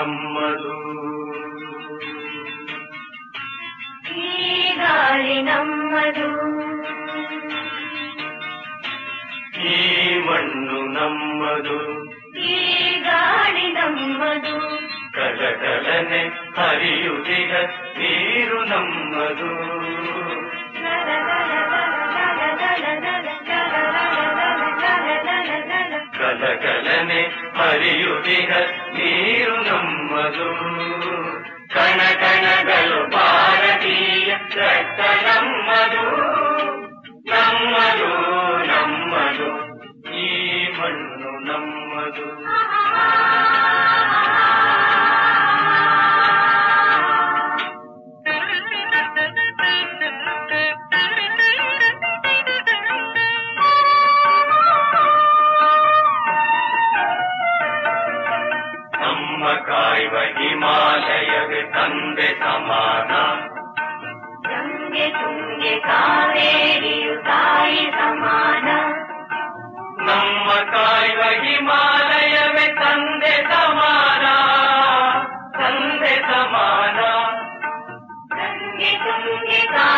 నమ్మదు ఈ గాలి నమ్మదు ఈ మన్ను నమ్మదు ఈ గాలి నమ్మದು ಕಲಕಲನೆ ಹರಿಯುತ್ತಿಗ ನೀರು ನಮ್ಮದು ಕಲಕಲನೆ ಹರಿಯುತ್ತಿಗ ನೀರು ಕಣ ಕಣಗಳು ಭಾರತೀಯ ರಕ್ತ ನಮ್ಮದು. ನಮ್ಮದು ನಮ್ಮದು. ಈ ಮಣ್ಣು ನಮ್ಮದು. ಮಕಾಯ್ವ ಹಿಮಾಲಯವೇ ತಂದೆ ಸಮಾನ ಗಂಗೆ ತುಂಗೆ ಕಾವೇರಿಯು ತಾಯಿ ಸಮಾನ ನಮ್ಮ ಕಾಯ್ವ ಹಿಮಾಲಯವೇ ತಂದೆ ಸಮಾನ ತಂದೆ ಸಮಾನ ಗಂಗೆ ತುಂಗೆ ಕಾ